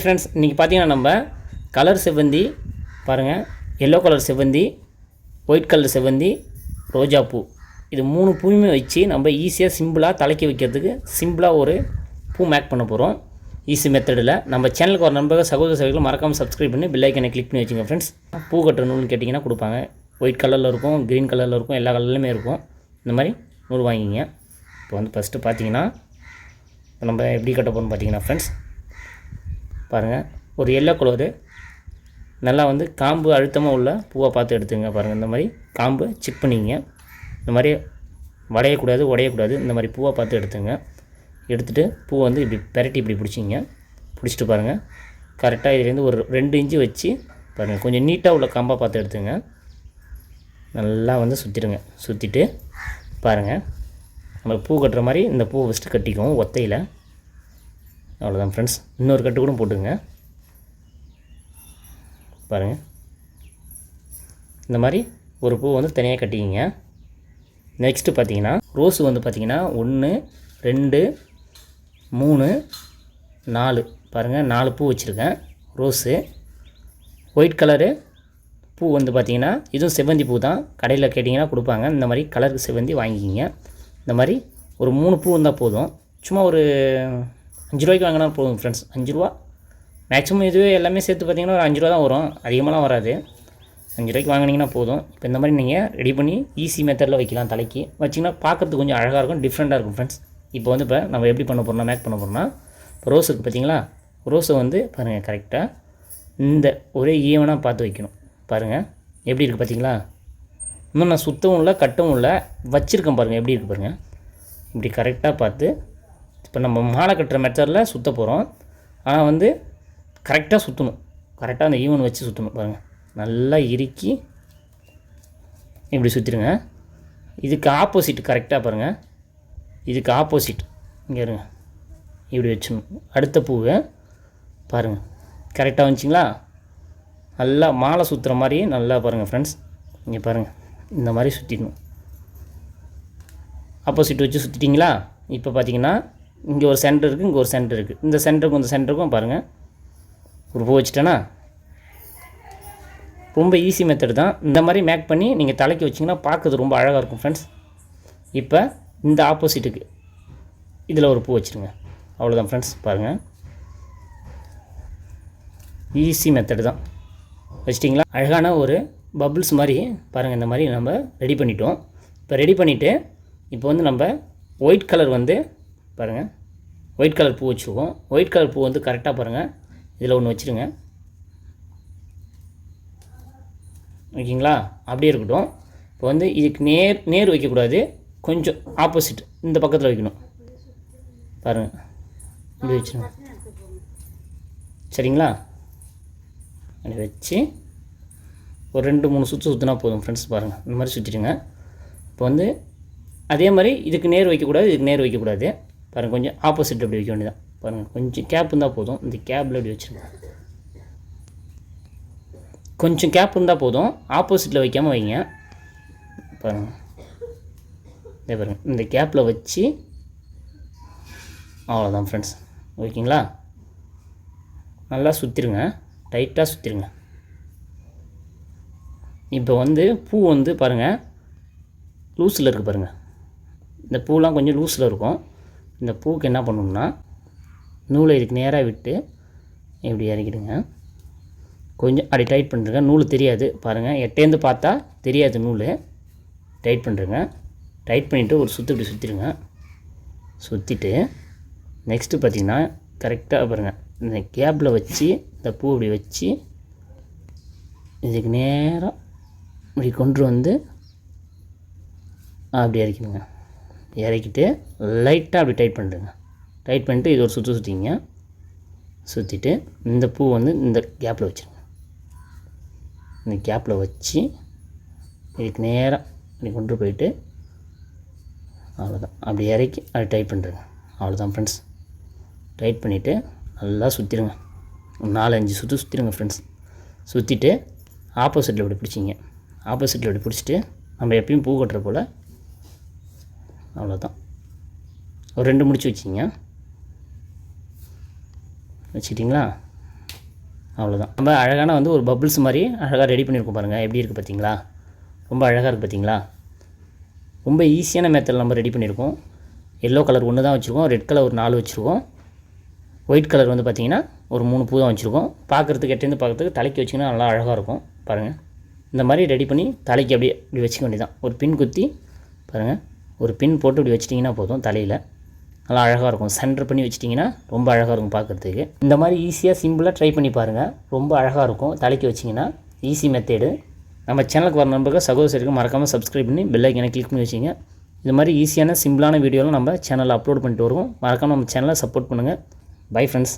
Friends இன்றைக்கி பார்த்தீங்கன்னா நம்ம கலர் செவ்வந்தி பாருங்கள் எல்லோ கலர் செவ்வந்தி ஒயிட் கலர் செவ்வந்தி ரோஜா பூ. இது மூணு பூவுமே வச்சு நம்ம ஈஸியாக சிம்பிளாக தலைக்கி வைக்கிறதுக்கு சிம்பிளாக ஒரு பூ மேக் பண்ண போகிறோம் ஈஸி மெத்தடில் நம்ம சேனலுக்கு ஒரு நண்பர்கள் சகோதர சகோதரிகள் மறக்காமல் சப்ஸ்கிரைப் பண்ணி பெல் கிளிக் பண்ணி வச்சுங்க ஃப்ரெண்ட்ஸ் பூ கட்டுற நூல்னு கேட்டிங்கன்னா கொடுப்பாங்க. ஒயிட் கலரில் இருக்கும் க்ரீன் கலரில் இருக்கும் எல்லா கலர்லையுமே இருக்கும். இந்த மாதிரி நூல் வாங்கிங்க இப்போ வந்து ஃபஸ்ட்டு பார்த்தீங்கன்னா நம்ம எப்படி கட்ட போகணும்னு பார்த்தீங்கன்னா ஃப்ரெண்ட்ஸ் பாருங்கள் ஒரு எல்லோ கலரு நல்லா வந்து காம்பு அழுத்தமாக உள்ள பூவை பார்த்து எடுத்துங்க பாருங்கள் இந்த மாதிரி காம்பு செக் பண்ணிங்க இந்த மாதிரி வடையக்கூடாது உடையக்கூடாது. இந்த மாதிரி பூவை பார்த்து எடுத்துங்க எடுத்துகிட்டு பூவை வந்து இப்படி பெரட்டி இப்படி பிடிச்சிங்க பிடிச்சிட்டு பாருங்கள் கரெக்டாக இதுலேருந்து ஒரு ரெண்டு இன்ச்சு வச்சு பாருங்கள் கொஞ்சம் நீட்டாக உள்ள காம்பாக பார்த்து எடுத்துங்க நல்லா வந்து சுற்றிடுங்க சுற்றிட்டு பாருங்கள் நம்ம பூ கட்டுற மாதிரி இந்த பூவை ஃபஸ்ட்டு கட்டிக்குவோம். ஒத்தையில். அவ்வளோதான் ஃப்ரெண்ட்ஸ் இன்னொரு கட்டு கூட போட்டுங்க பாருங்கள் இந்த மாதிரி ஒரு பூ வந்து தனியாக கட்டிக்கிங்க. நெக்ஸ்ட்டு பார்த்தீங்கன்னா ரோஸு வந்து பார்த்திங்கன்னா ஒன்று ரெண்டு மூணு நாலு. பாருங்கள் நாலு பூ வச்சுருக்கேன். ரோஸு ஒயிட் கலரு பூ வந்து பார்த்திங்கன்னா இதுவும் செவ்வந்தி பூ தான். கடையில் கேட்டிங்கன்னா கொடுப்பாங்க. இந்த மாதிரி கலருக்கு செவ்வந்தி வாங்கிக்கிங்க. இந்த மாதிரி ஒரு மூணு பூ இருந்தால் போதும். சும்மா ஒரு அஞ்சு ரூபாய்க்கு வாங்கினா போதும் ஃப்ரெண்ட்ஸ் அஞ்சு ரூபா மேக்ஸிமம் இதுவே எல்லாமே சேர்த்து பார்த்தீங்கன்னா ஒரு அஞ்சு ரூபா தான் வரும். அதிகமாகலாம் வராது. அஞ்சு ரூபாய்க்கு வாங்கினீங்கன்னா போதும். இப்போ இந்த மாதிரி நீங்கள் ரெடி பண்ணி ஈஸி மெத்தடில் வைக்கலாம் தலைக்கு. வச்சிங்கன்னா பார்க்கறதுக்கு கொஞ்சம் அழகாக இருக்கும் டிஃப்ரெண்ட்டாக இருக்கும் ஃப்ரெண்ட்ஸ் இப்போ வந்து இப்போ நம்ம எப்படி பண்ண போகிறோம்னா மேக் பண்ண போகிறோம்னா இப்போ ரோஸ் இருக்குது பார்த்தீங்களா? ரோஸை வந்து பாருங்கள் கரெக்டாக இந்த ஒரே ஈவனாக பார்த்து வைக்கணும். பாருங்கள் எப்படி இருக்குது பார்த்தீங்களா? இன்னும் நான் சுத்தவும் இல்லை கட்டவும் இல்லை. வச்சுருக்கேன் பாருங்கள் எப்படி இருக்குது பாருங்கள் இப்படி கரெக்டாக பார்த்து இப்போ நம்ம மாலை கட்டுற மெத்தடில் சுற்ற போகிறோம். ஆனால் வந்து கரெக்டாக சுற்றணும். கரெக்டாக அந்த ஈவன் வச்சு சுற்றணும் பாருங்கள் நல்லா இறுக்கி இப்படி சுற்றிடுங்க. இதுக்கு ஆப்போசிட் கரெக்டாக பாருங்கள் இதுக்கு ஆப்போசிட். இங்கே இருங்க. இப்படி வச்சிடணும். அடுத்த பூவை பாருங்கள் கரெக்டாக வந்துச்சிங்களா? நல்லா மாலை சுற்றுற மாதிரி நல்லா பாருங்கள் ஃப்ரெண்ட்ஸ் இங்கே பாருங்கள் இந்த மாதிரி சுற்றிடணும். ஆப்போசிட் வச்சு சுற்றிட்டிங்களா இப்போ பார்த்தீங்கன்னா இங்கே ஒரு சென்டர் இருக்குது இங்கே ஒரு சென்டர் இருக்குது இந்த சென்டருக்கும் இந்த சென்டருக்கும் பாருங்கள் ஒரு பூ வச்சுட்டேன்னா ரொம்ப ஈஸி மெத்தடு தான். இந்த மாதிரி மேக் பண்ணி நீங்கள் தலைக்கு வச்சிங்கன்னா பார்க்கறது ரொம்ப அழகாக இருக்கும் ஃப்ரெண்ட்ஸ் இப்போ இந்த ஆப்போசிட்டுக்கு இதில் ஒரு பூ வச்சுருங்க. அவ்வளோதான் ஃப்ரெண்ட்ஸ் பாருங்கள் ஈஸி மெத்தடு தான். வச்சிட்டிங்களா? அழகான ஒரு பபிள்ஸ் மாதிரி பாருங்கள் இந்த மாதிரி நம்ம ரெடி பண்ணிட்டோம். இப்போ ரெடி பண்ணிவிட்டு இப்போ வந்து நம்ம ஒயிட் கலர் வந்து பாருங்கள் ஒயிட் கலர் பூ வச்சுருக்கோம். ஒயிட் கலர் பூ வந்து கரெக்டாக பாருங்கள் இதில் ஒன்று வச்சுருங்க. ஓகேங்களா? அப்படியே இருக்கட்டும். இப்போ வந்து இதுக்கு நேர் நேர் வைக்கக்கூடாது. கொஞ்சம் ஆப்போசிட் இந்த பக்கத்தில் வைக்கணும். பாருங்கள் இப்படி வச்சுருங்க. சரிங்களா? அப்படி வச்சு ஒரு ரெண்டு மூணு சுற்று சுற்றினா போதும் ஃப்ரெண்ட்ஸ் பாருங்கள் இந்த மாதிரி சுற்றிடுங்க இப்போ வந்து அதே மாதிரி இதுக்கு நேர் வைக்கக்கூடாது இதுக்கு நேர் வைக்கக்கூடாது. பாருங்கள் கொஞ்சம் ஆப்போசிட் அப்படி வைக்க வேண்டியதான் பாருங்கள் கொஞ்சம் கேப் இருந்தால் போதும். இந்த கேப்பில் அப்படி வச்சுருங்க. கொஞ்சம் கேப் இருந்தால் போதும். ஆப்போசிட்டில் வைக்காமல் வைங்க. பாருங்கள் இதே பாருங்கள் இந்த கேப்பில் வச்சு அவ்வளோதான் ஃப்ரெண்ட்ஸ் ஓகேங்களா? நல்லா சுற்றிருங்க டைட்டாக சுற்றிருங்க இப்போ வந்து பூ வந்து பாருங்கள் லூஸில் இருக்குது பாருங்கள் இந்த பூலாம் கொஞ்சம் லூஸில் இருக்கும். இந்த பூவுக்கு என்ன பண்ணணும்னா நூலை இதுக்கு நேராக விட்டு இப்படி இறக்கிடுங்க. கொஞ்சம் அப்படி டைட் பண்ணுறங்க நூல் தெரியாது. பாருங்கள் எட்டேந்து பார்த்தா தெரியாது நூல். டைட் பண்ணுறங்க டைட் பண்ணிவிட்டு ஒரு சுற்று இப்படி சுற்றிடுங்க சுற்றிட்டு நெக்ஸ்ட்டு பார்த்திங்கன்னா கரெக்டாக பாருங்கள் இந்த கேப்பில் வச்சு இந்த பூ இப்படி வச்சு இதுக்கு நேராக இப்படி கொண்டு வந்து அப்படி இறக்கிடுங்க. இறக்கிட்டு லைட்டாக அப்படி டைட் பண்ணிடுங்க. டைட் பண்ணிட்டு இது ஒரு சுற்று சுற்றிங்க சுற்றிட்டு இந்த பூ வந்து இந்த கேப்பில் வச்சுருங்க. இந்த கேப்பில் வச்சு இதுக்கு நேராக இப்படி கொண்டு போயிட்டு அவ்வளோதான் அப்படி இறக்கி அப்படி டைட் பண்ணுறேங்க அவ்வளோதான் ஃப்ரெண்ட்ஸ் டைட் பண்ணிவிட்டு நல்லா சுற்றிடுங்க ஒரு நாலஞ்சு சுற்று சுற்றிடுங்க ஃப்ரெண்ட்ஸ் சுற்றிட்டு ஆப்போசிட்டில் இப்படி பிடிச்சிங்க. ஆப்போசிட்டில் இப்படி பிடிச்சிட்டு நம்ம எப்பயும் பூ கட்டுற போல் அவ்வளோதான் ஒரு ரெண்டு முடிச்சு வச்சிங்க வச்சுட்டிங்களா அவ்வளோதான் ரொம்ப அழகான வந்து ஒரு பபுள்ஸ் மாதிரி அழகாக ரெடி பண்ணியிருக்கோம் பாருங்கள் எப்படி இருக்குது பார்த்தீங்களா ரொம்ப அழகாக இருக்குது பார்த்தீங்களா ரொம்ப ஈஸியான மெத்தடில் நம்ம ரெடி பண்ணியிருக்கோம். எல்லோ கலர் ஒன்று தான் வச்சுருக்கோம். ரெட் கலர் ஒரு நாலு வச்சுருக்கோம். ஒயிட் கலர் வந்து பார்த்திங்கன்னா ஒரு மூணு பூ தான் வச்சுருக்கோம். பார்க்குறதுக்கு எட்டேருந்து பார்க்குறதுக்கு தலைக்கு வச்சிங்கன்னா நல்லா அழகாக இருக்கும். பாருங்கள் இந்த மாதிரி ரெடி பண்ணி தலைக்கு அப்படியே இப்படி வச்சுக்க வேண்டியதான் ஒரு பின் குத்தி பாருங்கள் ஒரு பின் போட்டு இப்படி வச்சிட்டிங்கன்னா போதும் தலையில். நல்லா அழகாக இருக்கும். சென்டர் பண்ணி வச்சிட்டிங்கன்னா ரொம்ப அழகாக இருக்கும் பார்க்குறதுக்கு. இந்த மாதிரி ஈஸியாக சிம்பிளாக ட்ரை பண்ணி பாருங்கள் ரொம்ப அழகாக இருக்கும். தலைக்கு வச்சிங்கன்னா ஈஸி மெத்தேடு நம்ம சேனலுக்கு வர நண்பர்கள் சகோதரருக்கு மறக்காமல் சப்ஸ்கிரைப் பண்ணி பெல் ஐக்கனை கிளிக் பண்ணி வச்சிங்க. இது மாதிரி ஈஸியான சிம்பிளான வீடியோலாம் நம்ம சேனலில் அப்லோட் பண்ணிட்டு வருவோம். மறக்காமல் நம்ம சேனலை சப்போர்ட் பண்ணுங்கள் பை ஃப்ரெண்ட்ஸ்